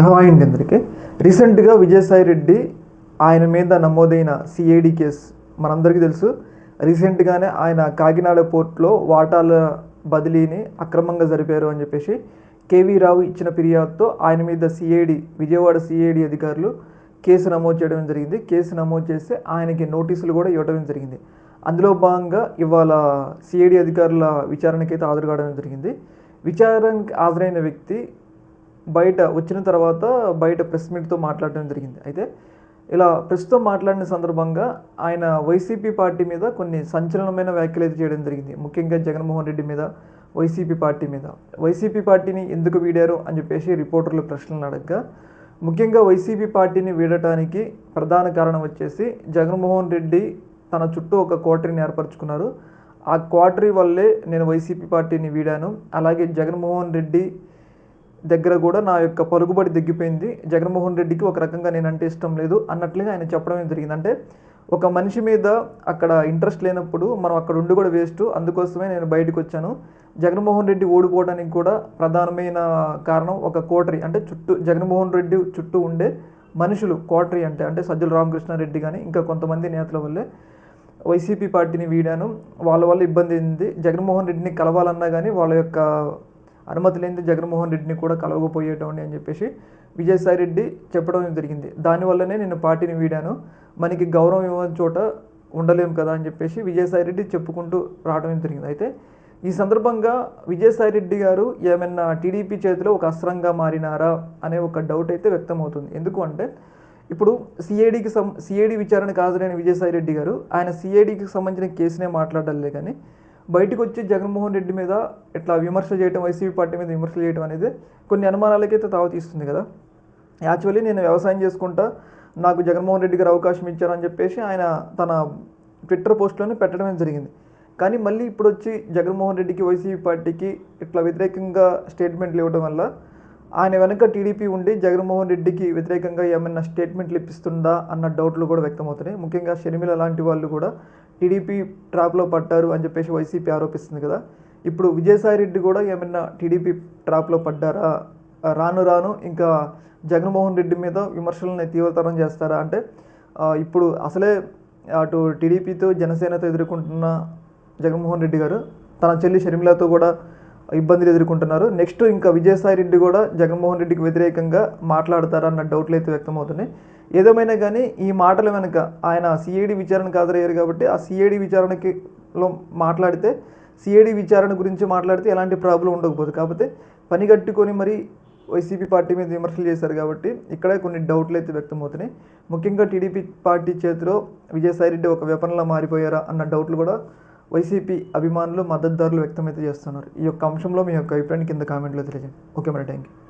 Hello అందరికీ. రీసెంట్గా విజయసాయి రెడ్డి ఆయన మీద నమోదైన సిఐడి కేసు మనందరికీ తెలుసు. రీసెంట్గానే ఆయన కాకినాడ పోర్ట్లో వాటాల బదిలీని అక్రమంగా జరిపారు అని చెప్పేసి కేవీ రావు ఇచ్చిన ఫిర్యాదుతో ఆయన మీద సిఐడి విజయవాడ సిఐడి అధికారులు కేసు నమోదు చేయడం జరిగింది. కేసు నమోదు చేస్తే ఆయనకి నోటీసులు కూడా ఇవ్వడం జరిగింది. అందులో భాగంగా ఇవాళ సిఐడి అధికారుల విచారణకైతే హాజరు కావడం జరిగింది. విచారణకి హాజరైన వ్యక్తి బయట వచ్చిన తర్వాత బయట ప్రెస్ మీట్తో మాట్లాడడం జరిగింది. అయితే ఇలా ప్రెస్తో మాట్లాడిన సందర్భంగా ఆయన వైసీపీ పార్టీ మీద కొన్ని సంచలనమైన వ్యాఖ్యలు అయితే చేయడం జరిగింది. ముఖ్యంగా జగన్మోహన్ రెడ్డి మీద వైసీపీ పార్టీ మీద. వైసీపీ పార్టీని ఎందుకు వీడారు అని చెప్పేసి రిపోర్టర్లు ప్రశ్నలు అడగగా ముఖ్యంగా వైసీపీ పార్టీని వీడటానికి ప్రధాన కారణం వచ్చేసి జగన్మోహన్ రెడ్డి తన చుట్టూ ఒక కోటరీని ఏర్పరచుకున్నారు. ఆ క్వాటరీ వల్లే నేను వైసీపీ పార్టీని వీడాను. అలాగే జగన్మోహన్ రెడ్డి దగ్గర కూడా నా యొక్క పలుకుబడి తగ్గిపోయింది జగన్మోహన్ రెడ్డికి ఒక రకంగా నేనంటే ఇష్టం లేదు అన్నట్లుగా ఆయన చెప్పడం జరిగింది. అంటే ఒక మనిషి మీద అక్కడ ఇంట్రెస్ట్ లేనప్పుడు మనం అక్కడ ఉండి కూడా వేస్ట్. అందుకోసమే నేను బయటకు వచ్చాను. జగన్మోహన్ రెడ్డి ఓడిపోవడానికి కూడా ప్రధానమైన కారణం ఒక కోటరీ. అంటే చుట్టూ జగన్మోహన్ రెడ్డి చుట్టూ ఉండే మనుషులు కోటరీ అంటే అంటే సజ్జల రామకృష్ణారెడ్డి కానీ ఇంకా కొంతమంది నేతల వల్లే. వైసీపీ పార్టీని వీడాను. వాళ్ళ వల్ల ఇబ్బంది అయింది. జగన్మోహన్ రెడ్డిని కలవాలన్నా కానీ వాళ్ళ యొక్క అనుమతి లేని జగన్మోహన్ రెడ్డిని కూడా కలవకపోయేటోండి అని చెప్పేసి విజయసాయి రెడ్డి చెప్పడం జరిగింది. దానివల్లనే నేను పార్టీని వీడాను. మనకి గౌరవం ఇవ్వని చోట ఉండలేము కదా అని చెప్పేసి విజయసాయి రెడ్డి చెప్పుకుంటూ రావడం జరిగింది. అయితే ఈ సందర్భంగా విజయసాయి రెడ్డి గారు ఏమైనా టీడీపీ చేతిలో ఒక అస్త్రంగా మారినారా అనే ఒక డౌట్ అయితే వ్యక్తమవుతుంది. ఎందుకు అంటే ఇప్పుడు సిఐడికి సం సిఐడి విచారణకు హాజరైన విజయసాయి రెడ్డి గారు ఆయన సిఐడికి సంబంధించిన కేసునే మాట్లాడాలే కానీ బయటకు వచ్చి జగన్మోహన్ రెడ్డి మీద ఇట్లా విమర్శ చేయడం వైసీపీ పార్టీ మీద విమర్శలు చేయడం అనేది కొన్ని అనుమానాలకైతే తావ తీస్తుంది కదా. యాక్చువల్లీ నేను వ్యవసాయం చేసుకుంటా నాకు జగన్మోహన్ రెడ్డి గారు అవకాశం ఇచ్చారని చెప్పేసి ఆయన తన ట్విట్టర్ పోస్ట్లోనే పెట్టడమే జరిగింది. కానీ మళ్ళీ ఇప్పుడు వచ్చి జగన్మోహన్ రెడ్డికి వైసీపీ పార్టీకి ఇట్లా వ్యతిరేకంగా స్టేట్మెంట్లు ఇవ్వడం వల్ల ఆయన వెనక టీడీపీ ఉండి జగన్మోహన్ రెడ్డికి వ్యతిరేకంగా ఏమైనా స్టేట్మెంట్లు ఇప్పిస్తుందా అన్న డౌట్లు కూడా వ్యక్తమవుతున్నాయి. ముఖ్యంగా షర్మిల లాంటి వాళ్ళు కూడా టీడీపీ ట్రాప్లో పడ్డారు అని చెప్పేసి వైసీపీ ఆరోపిస్తుంది కదా. ఇప్పుడు విజయసాయి రెడ్డి కూడా ఏమైనా టీడీపీ ట్రాప్లో పడ్డారా? రాను రాను ఇంకా జగన్మోహన్ రెడ్డి మీద విమర్శలను తీవ్రతరం చేస్తారా? అంటే ఇప్పుడు అసలే అటు టీడీపీతో జనసేనతో ఎదుర్కొంటున్న జగన్మోహన్ రెడ్డి గారు తన చెల్లి షర్మిలతో కూడా ఇబ్బందులు ఎదుర్కొంటున్నారు. నెక్స్ట్ ఇంకా విజయసాయి రెడ్డి కూడా జగన్మోహన్ రెడ్డికి వ్యతిరేకంగా మాట్లాడతారన్న డౌట్లు అయితే వ్యక్తమవుతున్నాయి. ఏదేమైనా కానీ ఈ మాటల వెనుక ఆయన సిఐడి విచారణకు హాజరయ్యారు కాబట్టి ఆ సిఐడి విచారణకి లో మాట్లాడితే సిఐడి విచారణ గురించి మాట్లాడితే ఎలాంటి ప్రాబ్లం ఉండకపోదు. కాకపోతే పని కట్టుకొని మరి వైసీపీ పార్టీ మీద విమర్శలు చేశారు కాబట్టి ఇక్కడే కొన్ని డౌట్లు అయితే వ్యక్తమవుతున్నాయి. ముఖ్యంగా టీడీపీ పార్టీ చేతిలో విజయసాయి రెడ్డి ఒక వెపన్లా మారిపోయారా అన్న డౌట్లు కూడా వైసీపీ అభిమానులు మద్దతుదారులు వ్యక్తమైతే చేస్తున్నారు. ఈ యొక్క అంశంలో మీ యొక్క అభిప్రాయాన్ని కింద కామెంట్లో తెలియజేయండి. ఓకే మరి థ్యాంక్ యూ